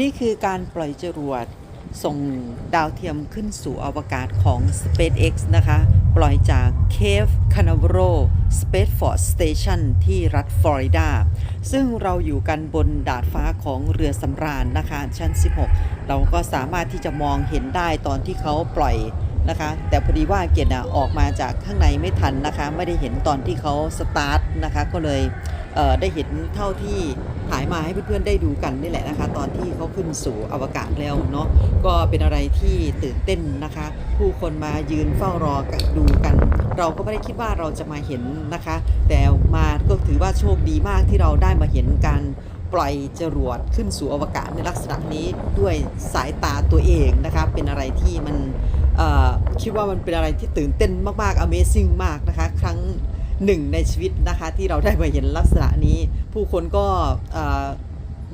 นี่คือการปล่อยจรวดส่งดาวเทียมขึ้นสู่อวกาศของ SpaceX นะคะ ปล่อยจาก Cape Canaveral Space Force Station ที่รัฐฟลอริดา ซึ่งเราอยู่กันบนดาดฟ้าของเรือสำราญนะคะ ชั้น 16 เราก็สามารถที่จะมองเห็นได้ตอนที่เขาปล่อยนะคะ แต่พอดีว่าเกียรติออกมาจากข้างในไม่ทันนะคะ ไม่ได้เห็นตอนที่เขาสตาร์ทนะคะ ก็เลย ได้เห็นเท่าที่ถ่ายมาให้เพื่อนๆได้ดูกันนี่แหละนะคะ ตอนที่เขาขึ้นสู่อวกาศแล้วเนาะก็เป็นอะไรที่ตื่นเต้นนะคะ ผู้คนมายืนเฝ้ารอกันดูกัน เราก็ไม่ได้คิดว่าเราจะมาเห็นนะคะ แต่มาก็ถือว่าโชคดีมากที่เราได้มาเห็นการปล่อยจรวดขึ้นสู่อวกาศในลักษณะนี้ด้วยสายตาตัวเองนะคะ เป็นอะไรที่มันคิดว่ามันเป็นอะไรที่ตื่นเต้นมากๆ Amazing มากนะคะ ครั้ง หนึ่งในชีวิตนะคะที่เราได้มาเห็นลักษณะนี้ ผู้คนก็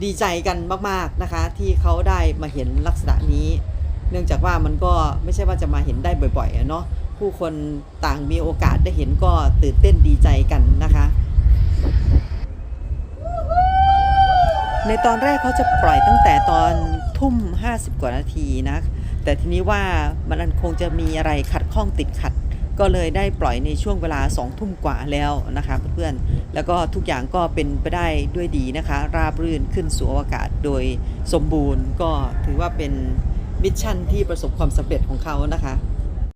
ดีใจกันมากๆนะคะ ที่เขาได้มาเห็นลักษณะนี้ เนื่องจากว่ามันก็ไม่ใช่ว่าจะมาเห็นได้บ่อยๆเนาะผู้คนต่างมีโอกาสได้เห็นก็ตื่นเต้นดีใจกันนะคะ ในตอนแรกเขาจะปล่อยตั้งแต่ตอนทุ่ม 50 กว่านาทีนะแต่ทีนี้ว่ามันคงจะมีอะไรขัดข้องติดขัด ก็เลยได้ปล่อยในช่วงเวลา2ทุ่มกว่าแล้วนะคะเพื่อนๆ แล้วก็ทุกอย่างก็เป็นไปได้ด้วยดีนะคะ ราบรื่นขึ้นสู่อวกาศโดยสมบูรณ์ก็ถือว่าเป็นมิชชั่นที่ประสบความสำเร็จของเขานะคะ